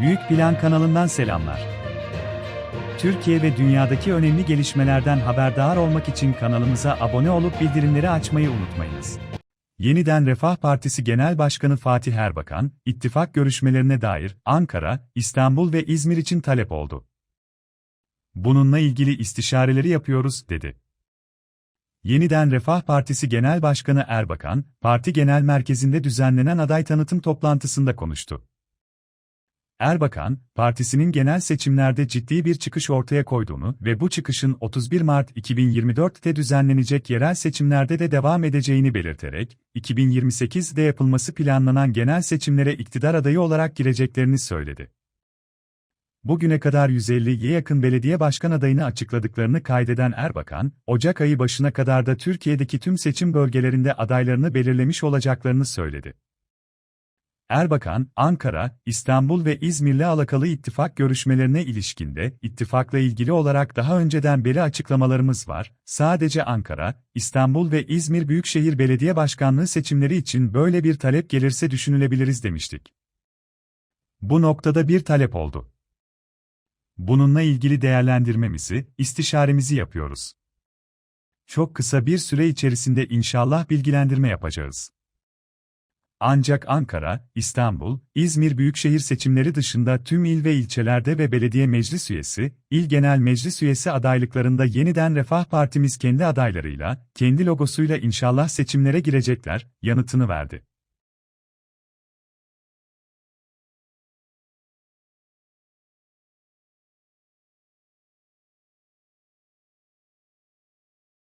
Büyük Plan kanalından selamlar. Türkiye ve dünyadaki önemli gelişmelerden haberdar olmak için kanalımıza abone olup bildirimleri açmayı unutmayınız. Yeniden Refah Partisi Genel Başkanı Fatih Erbakan, ittifak görüşmelerine dair Ankara, İstanbul ve İzmir için talep oldu. Bununla ilgili istişareleri yapıyoruz, dedi. Yeniden Refah Partisi Genel Başkanı Erbakan, parti genel merkezinde düzenlenen aday tanıtım toplantısında konuştu. Erbakan, partisinin genel seçimlerde ciddi bir çıkış ortaya koyduğunu ve bu çıkışın 31 Mart 2024'te düzenlenecek yerel seçimlerde de devam edeceğini belirterek, 2028'de yapılması planlanan genel seçimlere iktidar adayı olarak gireceklerini söyledi. Bugüne kadar 150'ye yakın belediye başkan adayını açıkladıklarını kaydeden Erbakan, Ocak ayı başına kadar da Türkiye'deki tüm seçim bölgelerinde adaylarını belirlemiş olacaklarını söyledi. Erbakan, Ankara, İstanbul ve İzmir'le alakalı ittifak görüşmelerine ilişkinde, ittifakla ilgili olarak daha önceden beri açıklamalarımız var, sadece Ankara, İstanbul ve İzmir Büyükşehir Belediye Başkanlığı seçimleri için böyle bir talep gelirse düşünülebiliriz demiştik. Bu noktada bir talep oldu. Bununla ilgili değerlendirmemizi, istişaremizi yapıyoruz. Çok kısa bir süre içerisinde inşallah bilgilendirme yapacağız. Ancak Ankara, İstanbul, İzmir büyükşehir seçimleri dışında tüm il ve ilçelerde ve belediye meclis üyesi, il genel meclis üyesi adaylıklarında yeniden Refah Partimiz kendi adaylarıyla, kendi logosuyla inşallah seçimlere girecekler, yanıtını verdi.